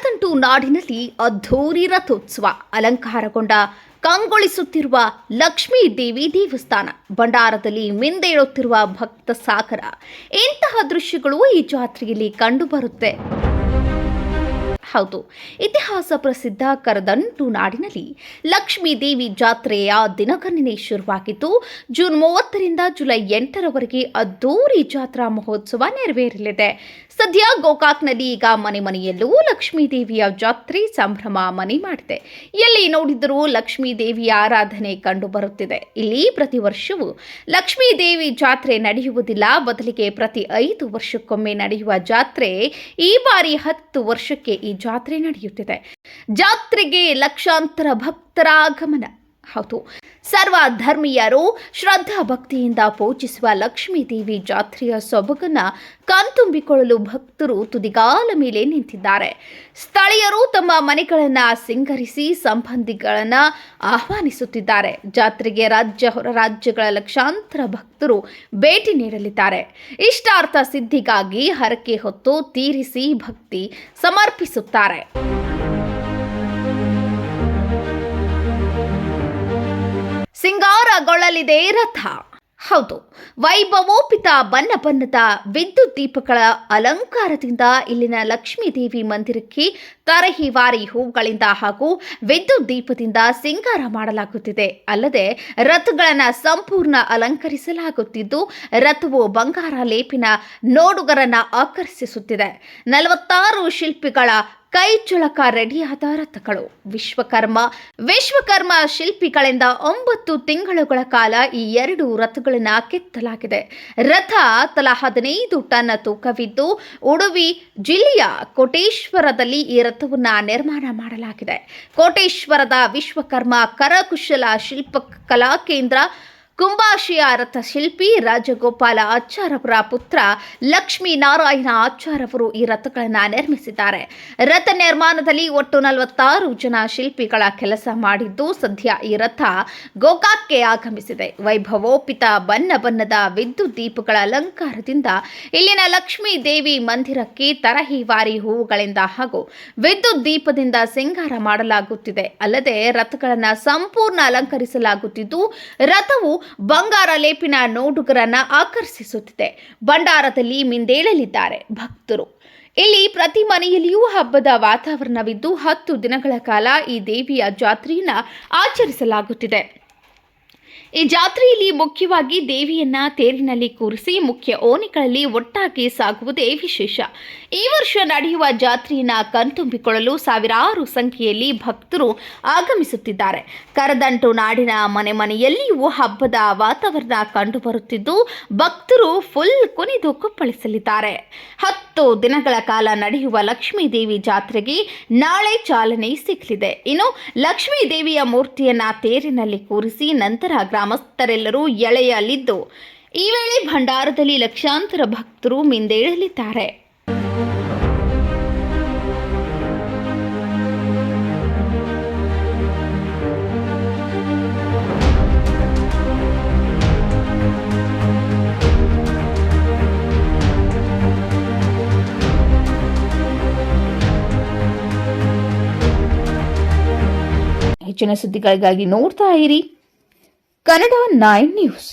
ಕರದಂಟು ನಾಡಿನಲ್ಲಿ ಅದ್ಧೂರಿ ರಥೋತ್ಸವ ಅಲಂಕಾರಗೊಂಡ ಕಂಗೊಳಿಸುತ್ತಿರುವ ಲಕ್ಷ್ಮೀ ದೇವಿ ದೇವಸ್ಥಾನ. ಭಂಡಾರದಲ್ಲಿ ಮಿಂದೇಳುತ್ತಿರುವ ಭಕ್ತ ಸಾಗರ. ಇಂತಹ ದೃಶ್ಯಗಳು ಈ ಜಾತ್ರೆಯಲ್ಲಿ ಕಂಡುಬರುತ್ತೆ. ಹೌದು. ಇತಿಹಾಸ ಪ್ರಸಿದ್ಧ ಕರದಂಟು ನಾಡಿನಲ್ಲಿ ಲಕ್ಷ್ಮೀ ದೇವಿ ಜಾತ್ರೆಯ ದಿನಗಣನೆ ಶುರುವಾಗಿದ್ದು, ಜೂನ್ ಮೂವತ್ತರಿಂದ ಜುಲೈ ಎಂಟರವರೆಗೆ ಅದ್ದೂರಿ ಜಾತ್ರಾ ಮಹೋತ್ಸವ ನೆರವೇರಲಿದೆ. ಸದ್ಯ ಗೋಕಾಕ್ನಲ್ಲಿ ಈಗ ಮನೆ ಮನೆಯಲ್ಲೂ ಲಕ್ಷ್ಮೀ ದೇವಿಯ ಜಾತ್ರೆ ಸಂಭ್ರಮ ಮನೆ ಮಾಡಿದೆ. ಎಲ್ಲಿ ನೋಡಿದರೂ ಲಕ್ಷ್ಮೀ ದೇವಿಯ ಆರಾಧನೆ ಕಂಡು ಬರುತ್ತಿದೆ. ಇಲ್ಲಿ ಪ್ರತಿ ವರ್ಷವೂ ಲಕ್ಷ್ಮೀ ದೇವಿ ಜಾತ್ರೆ ನಡೆಯುವುದಿಲ್ಲ. ಬದಲಿಗೆ ಪ್ರತಿ ಐದು ವರ್ಷಕ್ಕೊಮ್ಮೆ ನಡೆಯುವ ಜಾತ್ರೆ ಈ ಬಾರಿ ಹತ್ತು ವರ್ಷಕ್ಕೆ ಈ ಜಾತ್ರೆ ನಡೆಯುತ್ತಿದೆ. ಜಾತ್ರೆಗೆ ಲಕ್ಷಾಂತರ ಭಕ್ತರ ಆಗಮನ. ಹೌದು. ಸರ್ವ ಧರ್ಮೀಯರು ಶ್ರದ್ಧಾ ಭಕ್ತಿಯಿಂದ ಪೂಜಿಸುವ ಲಕ್ಷ್ಮೀ ದೇವಿ ಜಾತ್ರೆಯ ಸೊಬಗನ್ನ ಕಣ್ತುಂಬಿಕೊಳ್ಳಲು ಭಕ್ತರು ತುದಿಗಾಲ ಮೇಲೆ ನಿಂತಿದ್ದಾರೆ. ಸ್ಥಳೀಯರು ತಮ್ಮ ಮನೆಗಳನ್ನ ಸಿಂಗರಿಸಿ ಸಂಬಂಧಿಗಳನ್ನ ಆಹ್ವಾನಿಸುತ್ತಿದ್ದಾರೆ. ಜಾತ್ರೆಗೆ ರಾಜ್ಯ ಹೊರ ರಾಜ್ಯಗಳ ಲಕ್ಷಾಂತರ ಭಕ್ತರು ಭೇಟಿ ನೀಡಲಿದ್ದಾರೆ. ಇಷ್ಟಾರ್ಥ ಸಿದ್ಧಿಗಾಗಿ ಹರಕೆ ಹೊತ್ತು ತೀರಿಸಿ ಭಕ್ತಿ ಸಮರ್ಪಿಸುತ್ತಾರೆ. ಸಿಂಗಾರಗೊಳ್ಳಲಿದೆ ರಥ. ಹೌದು ವೈಭವೋಪಿತ ಬಣ್ಣ ಬಣ್ಣದ ವಿದ್ಯುತ್ ದೀಪಗಳ ಅಲಂಕಾರದಿಂದ ಇಲ್ಲಿನ ಲಕ್ಷ್ಮೀ ದೇವಿ ಮಂದಿರಕ್ಕೆ ತರಹಿವಾರಿ ಹೂಗಳಿಂದ ಹಾಗೂ ವಿದ್ಯುತ್ ದೀಪದಿಂದ ಸಿಂಗಾರ ಮಾಡಲಾಗುತ್ತಿದೆ. ಅಲ್ಲದೆ ರಥಗಳನ್ನು ಸಂಪೂರ್ಣ ಅಲಂಕರಿಸಲಾಗುತ್ತಿದ್ದು, ರಥವು ಬಂಗಾರ ಲೇಪಿನ ನೋಡುಗರನ್ನ ಆಕರ್ಷಿಸುತ್ತಿದೆ. ನಲವತ್ತಾರು ಶಿಲ್ಪಿಗಳ ಕೈ ಚಳಕ ರೆಡಿಯಾದ ರಥಗಳು ವಿಶ್ವಕರ್ಮ ವಿಶ್ವಕರ್ಮ ಶಿಲ್ಪಿಗಳಿಂದ ಒಂಬತ್ತು ತಿಂಗಳುಗಳ ಕಾಲ ಈ ಎರಡು ರಥಗಳನ್ನು ಕೆತ್ತಲಾಗಿದೆ. ರಥ ತಲಾ ಹದಿನೈದು ಟನ್ ತೂಕವಿದ್ದು ಉಡುವಿ ಜಿಲ್ಲೆಯ ಕೋಟೇಶ್ವರದಲ್ಲಿ ಈ ರಥವನ್ನು ನಿರ್ಮಾಣ ಮಾಡಲಾಗಿದೆ. ಕೋಟೇಶ್ವರದ ವಿಶ್ವಕರ್ಮ ಕರಕುಶಲ ಶಿಲ್ಪ ಕಲಾ ಕೇಂದ್ರ ಕುಂಭಾಶಿಯ ರಥ ಶಿಲ್ಪಿ ರಾಜಗೋಪಾಲ ಆಚಾರವರ ಪುತ್ರ ಲಕ್ಷ್ಮೀನಾರಾಯಣ ಆಚಾರವರು ಈ ರಥಗಳನ್ನು ನಿರ್ಮಿಸಿದ್ದಾರೆ. ರಥ ನಿರ್ಮಾಣದಲ್ಲಿ ಒಟ್ಟು ನಲವತ್ತಾರು ಜನ ಶಿಲ್ಪಿಗಳ ಕೆಲಸ ಮಾಡಿದ್ದು ಸದ್ಯ ಈ ರಥ ಗೋಕಾಕ್ಗೆ ಆಗಮಿಸಿದೆ. ವೈಭವೋಪಿತ ಬಣ್ಣ ಬಣ್ಣದ ವಿದ್ಯುತ್ ದೀಪಗಳ ಅಲಂಕಾರದಿಂದ ಇಲ್ಲಿನ ಲಕ್ಷ್ಮೀ ದೇವಿ ಮಂದಿರಕ್ಕೆ ತರಹಿವಾರಿ ಹೂವುಗಳಿಂದ ಹಾಗೂ ವಿದ್ಯುತ್ ದೀಪದಿಂದ ಸಿಂಗಾರ ಮಾಡಲಾಗುತ್ತಿದೆ. ಅಲ್ಲದೆ ರಥಗಳನ್ನು ಸಂಪೂರ್ಣ ಅಲಂಕರಿಸಲಾಗುತ್ತಿದ್ದು, ರಥವು ಬಂಗಾರ ಲೇಪಿನ ನೋಡುಗರನ್ನ ಆಕರ್ಷಿಸುತ್ತಿದೆ. ಭಂಡಾರದಲ್ಲಿ ಮಿಂದೇಳಲಿದ್ದಾರೆ ಭಕ್ತರು. ಇಲ್ಲಿ ಪ್ರತಿ ಮನೆಯಲ್ಲಿಯೂ ಹಬ್ಬದ ವಾತಾವರಣವಿದ್ದು ಹತ್ತು ದಿನಗಳ ಕಾಲ ಈ ದೇವಿಯ ಜಾತ್ರೆಯನ್ನ ಆಚರಿಸಲಾಗುತ್ತಿದೆ. ಈ ಜಾತ್ರೆಯಲ್ಲಿ ಮುಖ್ಯವಾಗಿ ದೇವಿಯನ್ನ ತೇರಿನಲ್ಲಿ ಕೂರಿಸಿ ಮುಖ್ಯ ಓಣಿಗಳಲ್ಲಿ ಒಟ್ಟಾಗಿ ಸಾಗುವುದೇ ವಿಶೇಷ. ಈ ವರ್ಷ ನಡೆಯುವ ಜಾತ್ರೆಯನ್ನ ಕಣ್ತುಂಬಿಕೊಳ್ಳಲು ಸಾವಿರಾರು ಸಂಖ್ಯೆಯಲ್ಲಿ ಭಕ್ತರು ಆಗಮಿಸುತ್ತಿದ್ದಾರೆ. ಕರದಂಟು ನಾಡಿನ ಮನೆ ಮನೆಯಲ್ಲಿಯೂ ಹಬ್ಬದ ವಾತಾವರಣ ಕಂಡುಬರುತ್ತಿದ್ದು, ಭಕ್ತರು ಫುಲ್ ಕುಣಿದು ಕುಪ್ಪಳಿಸಲಿದ್ದಾರೆ. ಹತ್ತು ದಿನಗಳ ಕಾಲ ನಡೆಯುವ ಲಕ್ಷ್ಮೀ ದೇವಿ ಜಾತ್ರೆಗೆ ನಾಳೆ ಚಾಲನೆ ಸಿಗಲಿದೆ ಇನ್ನು ಲಕ್ಷ್ಮೀ ದೇವಿಯ ಮೂರ್ತಿಯನ್ನ ತೇರಿನಲ್ಲಿ ಕೂರಿಸಿ ನಂತರ ಗ್ರಾಮಸ್ಥರೆಲ್ಲರೂ ಎಳೆಯಲಿದ್ದು. ಈ ವೇಳೆ ಭಂಡಾರದಲ್ಲಿ ಲಕ್ಷಾಂತರ ಭಕ್ತರು ಮಿಂದೇಳಲಿದ್ದಾರೆ. ಹೆಚ್ಚಿನ ಸುದ್ದಿಗಳಿಗಾಗಿ ನೋಡ್ತಾ ಇರಿ. Kannada nine news